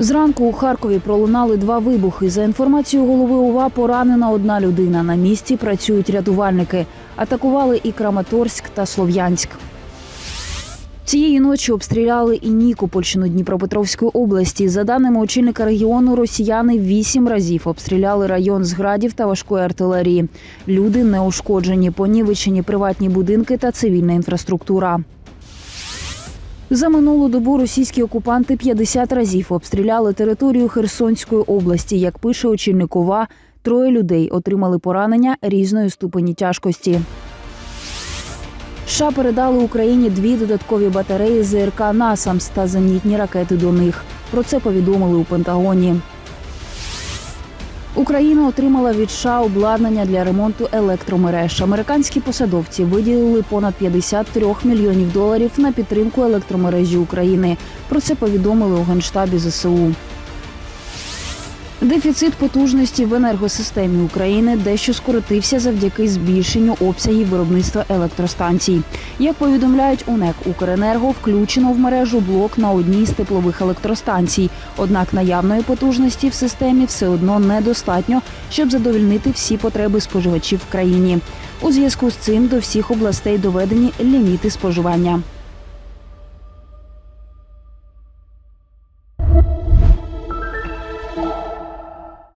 Зранку у Харкові пролунали два вибухи. За інформацією голови ОВА, поранена одна людина. На місці працюють рятувальники. Атакували і Краматорськ та Слов'янськ. Цієї ночі обстріляли і Нікопольщину Дніпропетровської області. За даними очільника регіону, росіяни вісім разів обстріляли район з градів та важкої артилерії. Люди не ушкоджені, понівечені приватні будинки та цивільна інфраструктура. За минулу добу російські окупанти 50 разів обстріляли територію Херсонської області. Як пише очільник ОВА, троє людей отримали поранення різної ступені тяжкості. США передали Україні дві додаткові батареї ЗРК «Насамс» та зенітні ракети до них. Про це повідомили у Пентагоні. Україна отримала від США обладнання для ремонту електромереж. Американські посадовці виділили понад 53 мільйонів доларів на підтримку електромережі України. Про це повідомили у генштабі ЗСУ. Дефіцит потужності в енергосистемі України дещо скоротився завдяки збільшенню обсягів виробництва електростанцій. Як повідомляють у НЕК Укренерго, включено в мережу блок на одній з теплових електростанцій. Однак наявної потужності в системі все одно недостатньо, щоб задовольнити всі потреби споживачів в країні. У зв'язку з цим до всіх областей доведені ліміти споживання.